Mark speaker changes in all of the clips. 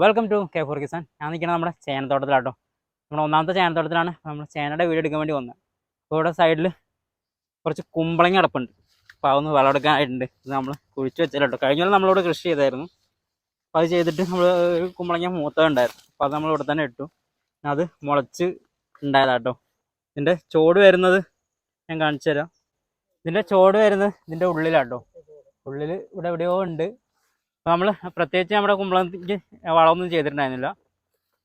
Speaker 1: Welcome to K four Kisan ഞാൻ നിൽക്കുന്നത് നമ്മുടെ ചേനത്തോട്ടത്തിലാട്ടോ നമ്മുടെ ഒന്നാമത്തെ ചേനത്തോട്ടത്തിലാണ് നമ്മൾ ചേനയുടെ വീട് എടുക്കാൻ വേണ്ടി വന്നത്. അപ്പോൾ ഇവിടെ സൈഡിൽ കുറച്ച് കുമ്പളങ്ങ അടപ്പുണ്ട്. അപ്പോൾ അതൊന്ന് വിളവെടുക്കാനായിട്ടുണ്ട്. ഇത് നമ്മൾ കുഴിച്ച് വെച്ചാലോ കഴിഞ്ഞ നമ്മളിവിടെ കൃഷി ചെയ്തായിരുന്നു. അപ്പോൾ അത് ചെയ്തിട്ട് നമ്മൾ ഒരു കുമ്പളങ്ങ മൂത്തതുണ്ടായിരുന്നു. അപ്പം അപ്പോൾ അത് നമ്മൾ ഇവിടെ തന്നെ ഇട്ടു. അത് മുളച്ച് ഉണ്ടായതാട്ടോ. ഇതിന്റെ ചോട് വരുന്നത് ഞാൻ കാണിച്ചു തരാം ഇതിന്റെ ചോട് വരുന്നത് ഇതിന്റെ ഉള്ളിലാട്ടോ. ഉള്ളിൽ ഇവിടെ എവിടെയോ ഉണ്ട്. നമ്മൾ പ്രത്യേകിച്ച് നമ്മുടെ കുമ്പളത്തേക്ക് വളമൊന്നും ചെയ്തിട്ടുണ്ടായിരുന്നില്ല.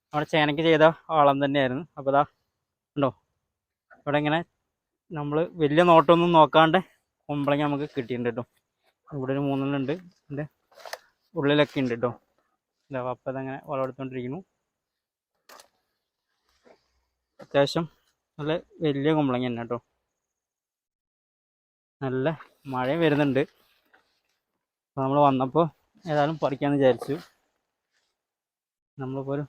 Speaker 1: നമ്മുടെ ചേനയ്ക്ക് ചെയ്ത വളം തന്നെയായിരുന്നു. അപ്പോൾ ഇതാ ഉണ്ടോ? ഇവിടെ ഇങ്ങനെ നമ്മൾ വലിയ നോട്ടമൊന്നും നോക്കാണ്ട് കുമ്പളങ്ങ നമുക്ക് കിട്ടിയിട്ടുണ്ട് കേട്ടോ. ഇവിടെ ഒരു മൂന്നെണ്ണം ഉണ്ട്. ഇതിന്റെ ഉള്ളിലൊക്കെ ഉണ്ട് കേട്ടോ. എന്താ അപ്പം അതങ്ങനെ വളമെടുത്തോണ്ടിരിക്കുന്നു. അത്യാവശ്യം നല്ല വലിയ കുമ്പളങ്ങ തന്നെ കേട്ടോ. നല്ല മഴ വരുന്നുണ്ട്. അപ്പോൾ നമ്മൾ വന്നപ്പോൾ ഏതായാലും പറിക്കാമെന്ന് വിചാരിച്ചു. നമ്മളിപ്പോൾ ഒരു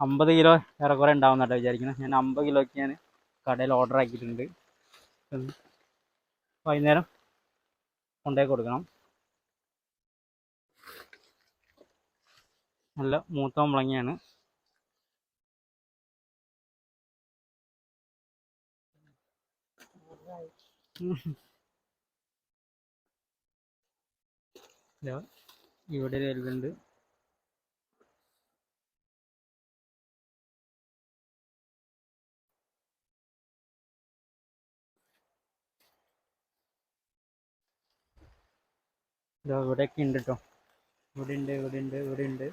Speaker 1: അമ്പത് കിലോ ഏറെക്കുറെ ഉണ്ടാവുന്നട്ടോ വിചാരിക്കുന്നത് ഞാൻ അമ്പത് കിലോയ്ക്ക് ഞാൻ കടയിൽ ഓർഡർ ആക്കിയിട്ടുണ്ട്. വൈകുന്നേരം കൊണ്ടേ കൊടുക്കണം. നല്ല മൂത്ത മുളങ്ങയാണ്. ഇതാ ഇവിടെ ഒരു എല്ലുണ്ട് ഇതാ ഇവിടെയൊക്കെ ഉണ്ട് കേട്ടോ ഇവിടെ ഉണ്ട് ഇവിടെ ഉണ്ട് ഇവിടെ ഉണ്ട്.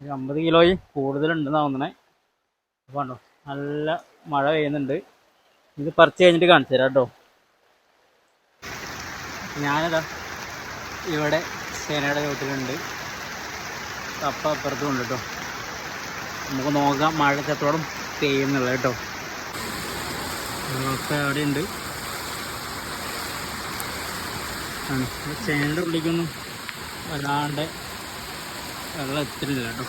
Speaker 1: ഒരു അമ്പത് കിലോയിൽ കൂടുതലുണ്ട് തോന്നണേ. അപ്പോൾ കണ്ടോ നല്ല മഴ പെയ്യുന്നുണ്ട്. ഇത് പറിച്ച് കഴിഞ്ഞിട്ട് കാണിച്ചു തരാം കേട്ടോ ഞാനിതാ ഇവിടെ ചേനയുടെ ചോട്ടിലുണ്ട് കപ്പ അപ്പുറത്തും ഉണ്ട് കേട്ടോ നമുക്ക് നോക്കാം മഴ എത്രത്തോളം പെയ്യുന്നുള്ളത് കേട്ടോ കപ്പ അവിടെ ഉണ്ട് ആണ്. ഉള്ളിക്കൊന്നും വല്ലാണ്ട് വെള്ളം എത്തില്ല കേട്ടോ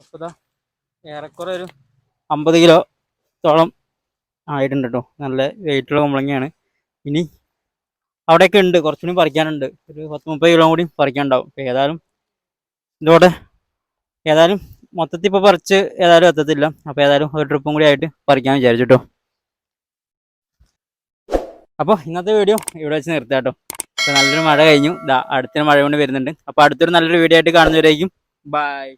Speaker 1: അപ്പോൾ ഏറെക്കുറെ ഒരു അമ്പത് കിലോത്തോളം ആയിട്ടുണ്ട് കേട്ടോ നല്ല വെയിറ്റുള്ള കുമ്പളങ്ങയാണ്. ഇനി അവിടെയൊക്കെ ഉണ്ട്. കുറച്ചുകൂടി പറിക്കാനുണ്ട്. ഒരു പത്ത് മുപ്പത് കിലോ കൂടി പറിക്കാനുണ്ടാവും. അപ്പോൾ ഏതായാലും ഇതോടെ ഏതായാലും മൊത്തത്തിൽ ഇപ്പോൾ പറിച്ച് ഏതായാലും എത്തത്തില്ല. അപ്പോൾ ഏതായാലും ഒരു ട്രിപ്പും കൂടി ആയിട്ട് പറിക്കാൻ വിചാരിച്ചു കേട്ടോ അപ്പോൾ ഇന്നത്തെ വീഡിയോ ഇവിടെ വെച്ച് നിർത്താം കേട്ടോ നല്ലൊരു മഴ കഴിഞ്ഞു. അടുത്തൊരു മഴ കൊണ്ട് വരുന്നുണ്ട്. അപ്പോൾ അടുത്തൊരു നല്ലൊരു വീഡിയോ ആയിട്ട് കാണുന്നവരായിരിക്കും ബൈ